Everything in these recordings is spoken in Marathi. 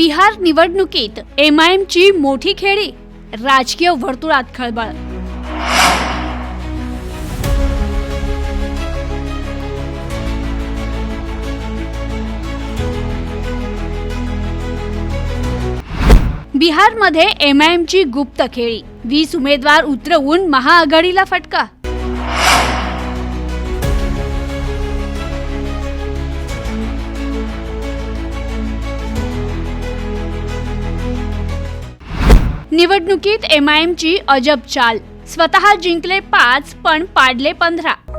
बिहार निवडणुकीत एम आय ची मोठी खेळी राजकीय वर्तुळात खळबळ. बिहारमध्ये एम आय ची गुप्त खेळी वीस उमेदवार उतरवून महाआघाडीला फटका. निवडणुकीत एम आय अजब चाल. स्वतः जिंकले पाच पण पाडले पंधरा.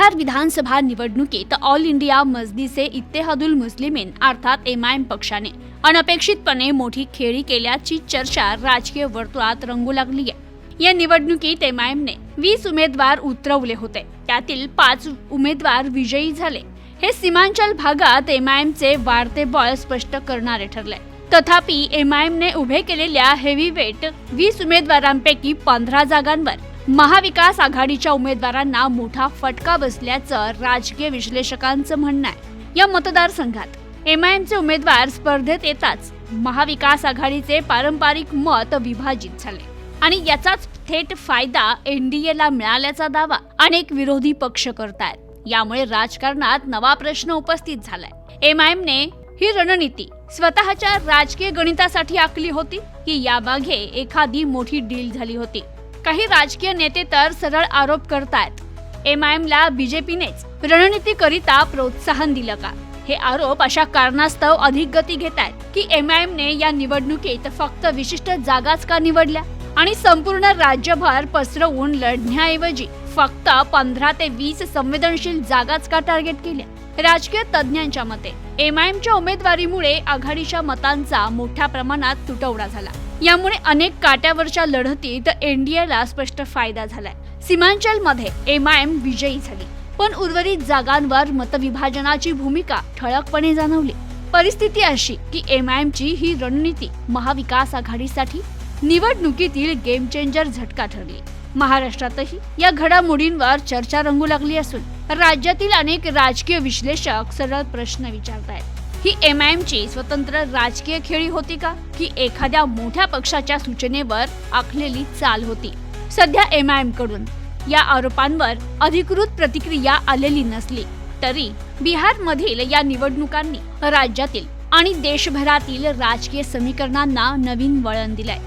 बिहार विधानसभा निवडणुकीत ऑल इंडिया मजलिसे इत्तेहादुल मुस्लिमीन अर्थात एम आय एम पक्षाने. अनपेक्षितपणे मोठी खेळी केल्याची चर्चा राजकीय वर्तुळात रंगू लागली आहे. या निवडणुकीत एम आय एमने वीस उमेदवार उतरवले होते. त्यातील पाच उमेदवार विजयी झाले. हे सीमांचल भागात एम आय एमचे वाढते बळ स्पष्ट करणारे ठरले. तथापि एम आय एमने उभे केलेल्या हेवीवेट वीस उमेदवारांपैकी पंधरा जागांवर महाविकास आघाडीच्या उमेदवारांना मोठा फटका बसल्याचं राजकीय विश्लेषकांचं म्हणणं आहे. या मतदारसंघात एम आय एमचे उमेदवार स्पर्धेत येताच महाविकास आघाडीचे पारंपरिक मत विभाजित झाले. आणि याचाच थेट फायदा एनडीएला मिळाल्याचा दावा अनेक विरोधी पक्ष करतायत. यामुळे राजकारणात नवा प्रश्न उपस्थित झालाय. एम आय एमने ही रणनीती स्वतःच्या राजकीय गणितासाठी आखली होती की यामागे एखादी मोठी डील झाली होती. काही राजकीय नेते तर सरळ आरोप करतायत. एम आय एमला बीजेपीनेच रणनीतीकरिता प्रोत्साहन दिलं का? हे आरोप अशा कारणास्तव अधिक गती घेत आहेत की एम आय एमने या निवडणुकीत फक्त विशिष्ट जागाच का निवडल्या? आणि संपूर्ण राज्यभर पसरवून लढण्याऐवजी फक्त पंधरा ते वीस संवेदनशील जागाच का टार्गेट केल्या? राजकीय तज्ज्ञांच्या मते एम आय एमच्या उमेदवारीमुळे आघाडीच्या मतांचा मोठ्या प्रमाणात तुटवडा झाला. यामुळे अनेक काट्यावरच्या लढतीत एनडीएला स्पष्ट फायदा झालाय. सीमांचलमध्ये एम आय एम विजयी झाली पण उर्वरित जागांवर मतविभाजनाची भूमिका ठळकपणे जाणवली. परिस्थिती अशी की एम आय एमची ही रणनीती महाविकास आघाडीसाठी निवडणुकीतील गेम चेंजर झटका ठरली. महाराष्ट्रातही या घडामोडींवर चर्चा रंगू लागली असून राज्यातील अनेक राजकीय विश्लेषक सरळ प्रश्न विचारत आहेत ही एम आय ची स्वतंत्र राजकीय खेळी होती का? की एखाद्या मोठ्या पक्षाच्या सूचनेवर आखलेली चाल होती? सध्या एम आय एमकडून. या आरोपांवर अधिकृत प्रतिक्रिया आलेली नसली तरी बिहार मधील या निवडणुकांनी राज्यातील आणि देशभरातील राजकीय समीकरणांना नवीन वळण दिलंय.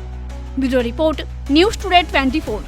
Bureau report news today twenty four.